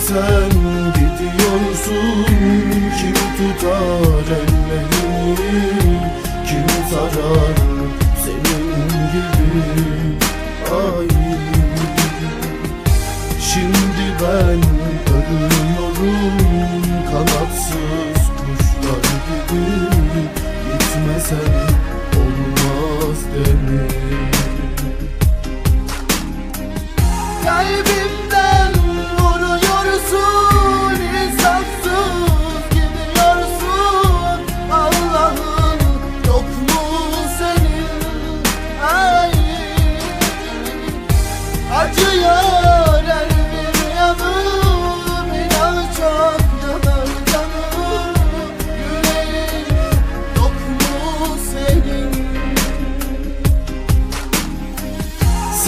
sen gidiyorsun Kim tutar ellerini Kim sarar senin gibi? Ay. Şimdi ben ölüyorum Kanatsız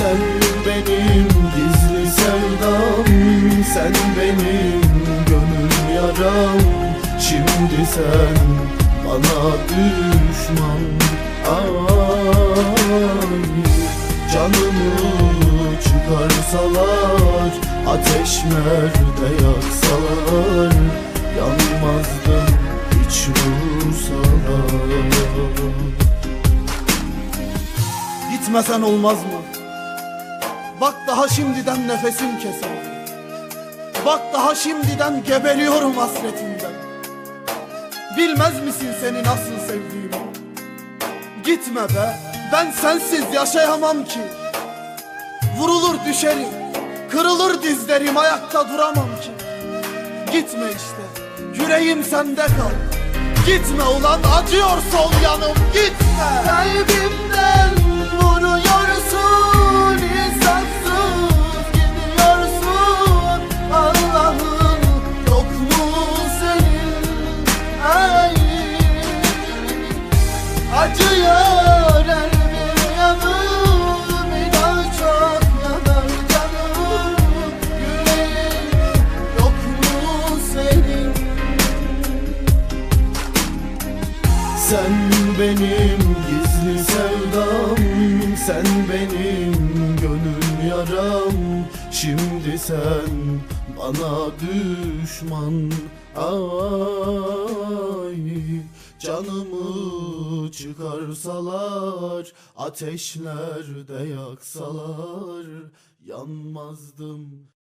sen benim gizli sevdam Sen benim gönül yaram. Şimdi sen bana düşman Ay. Canımı çıkarsalar Ateşlerde yaksalar Yanmazdım hiç vursalar Gitmesen olmaz mı? Bak daha şimdiden nefesim kesildi Bak daha şimdiden geberiyorum hasretinden Bilmez misin seni nasıl sevdiğimi? Gitme be ben sensiz yaşayamam ki. Vurulur düşerim Kırılır dizlerim ayakta duramam ki. Gitme işte yüreğim sende kal. Gitme ulan acıyor sol yanım gitme. Kalbimden Sen benim gizli sevdam Sen benim gönül yaram. Şimdi sen bana düşman Ay. Canımı çıkarsalar Ateşlerde yaksalar Yanmazdım